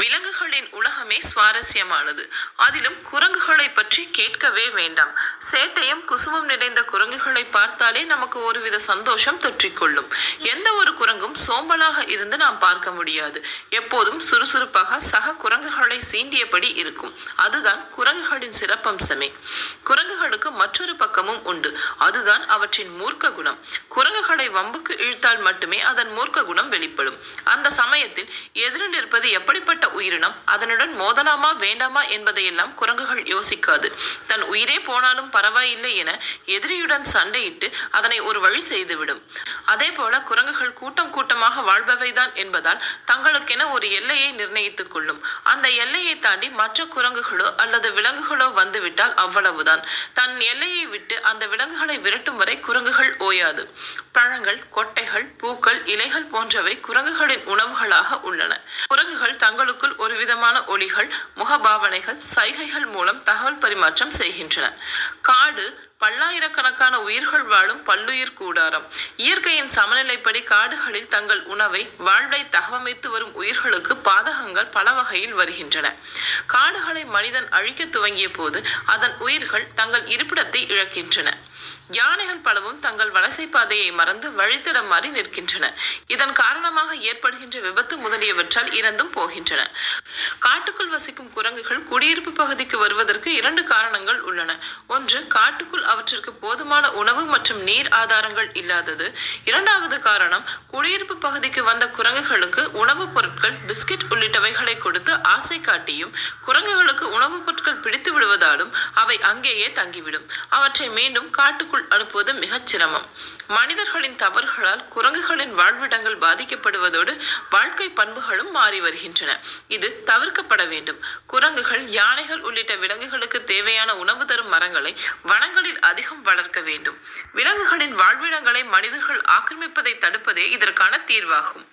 விலங்குகளின் உலகமே சுவாரஸ்யமானது. அதிலும் குரங்குகளை பற்றி கேட்கவே வேண்டாம். சேட்டையும் குசுமும் நிறைந்த குரங்குகளை பார்த்தாலே நமக்கு ஒருவித சந்தோஷம் தொற்றிக்கொள்ளும். எந்த ஒரு குரங்கும் சோம்பலாக இருந்து நாம் பார்க்க முடியாது. எப்போதும் சுறுசுறுப்பாக சக குரங்குகளை சீண்டியபடி இருக்கும். அதுதான் குரங்குகளின் சிறப்பம்சமே. குரங்குகளுக்கு மற்றொரு பக்கமும் உண்டு. அதுதான் அவற்றின் மூர்க்க குணம். குரங்குகளை வம்புக்கு இழுத்தால் மட்டுமே அதன் மூர்க்க குணம் வெளிப்படும். அந்த சமயத்தில் எதிரில் நிற்பது எப்படிப்பட்ட உயிரினம்? அதனுடன் மோதலாமா வேண்டாமா என்பதையெல்லாம் குரங்குகள் யோசிக்காது. கூடாது தன் உயிரே போனாலும் பரவாயில்லை என எதிரியுடன் சண்டையிட்டு அதனை ஒரு வழி செய்துவிடும். அதே போல குரங்குகள் கூட்டம் கூட்டமாக வாழ்பவைதான் என்பதால் தங்களுக்கென ஒரு எல்லையை நிர்ணயித்துக் கொள்ளும். அந்த எல்லையை தாண்டி மற்ற குரங்குகளோ அல்லது விலங்குகளோ வந்துவிட்டால் அவ்வளவுதான். தன் எல்லையை விட்டு அந்த விலங்குகளை விரட்டும் வரை குரங்குகள் ஓயாது. பழங்கள் கொட்டைகள் பூக்கள் இலைகள் போன்றவை குரங்குகளின் உணவுகளாக உள்ளன. குரங்குகள் தங்களுக்குள் ஒரு விதமான ஒளிகள் முகபாவனைகள் சைகைகள் மூலம் தகவல் பரிமாற்றம் செய்கின்றன. காடு பல்லாயிரக்கணக்கான உயிர்கள் வாழும் பல்லுயிர் கூடாரம். இயற்கையின் சமநிலைப்படி காடுகளில் தங்கள் உணவை வாழ்வை தகவமைத்து வரும் உயிர்களுக்கு பாதகங்கள் பல வகையில் வருகின்றன. காடுகளை மனிதன் அழிக்க துவங்கிய போது அதன் உயிர்கள் தங்கள் இருப்பிடத்தை இழக்கின்றன. யானைகள் பலவும் தங்கள் வலசை பாதையை மறந்து வழித்தடம் மாறி நிற்கின்றன. இதன் காரணமாக ஏற்படுகின்ற விபத்து முதலியவற்றால் இறந்தும் போகின்றன. காட்டுக்குள் வசிக்கும் குரங்குகள் குடியிருப்பு பகுதிக்கு வருவதற்கு இரண்டு காரணங்கள் உள்ளன. ஒன்று காட்டுக்குள் அவற்றிற்கு போதுமான உணவு மற்றும் நீர் ஆதாரங்கள் இல்லாதது. இரண்டாவது காரணம் குடியிருப்பு பகுதிக்கு வந்த குரங்குகளுக்கு உணவுப் பொருட்கள் பிஸ்கட் உள்ளிட்டவைகளை கொடுத்து ஆசை காட்டியும் குரங்குகளுக்கு உணவுப் பொருட்கள் பிடித்து விடுவதாலும் அவை அங்கேயே தங்கிவிடும். அவற்றை மீண்டும் காட்டுக்குள் அனுப்புவது மிகச் சிரமம். மனிதர்களின் தவறுகளால் குரங்குகளின் வாழ்விடங்கள் பாதிக்கப்படுவதோடு வாழ்க்கை பண்புகளும் மாறி வருகின்றன. இது தவிர்க்கப்பட வேண்டும். குரங்குகள் யானைகள் உள்ளிட்ட விலங்குகளுக்கு தேவையான உணவு தரும் மரங்களை வனங்களில் அதிகம் வளர்க்க வேண்டும். விலங்குகளின் வாழ்விடங்களை மனிதர்கள் ஆக்கிரமிப்பதை தடுப்பதே இதற்கான தீர்வாகும்.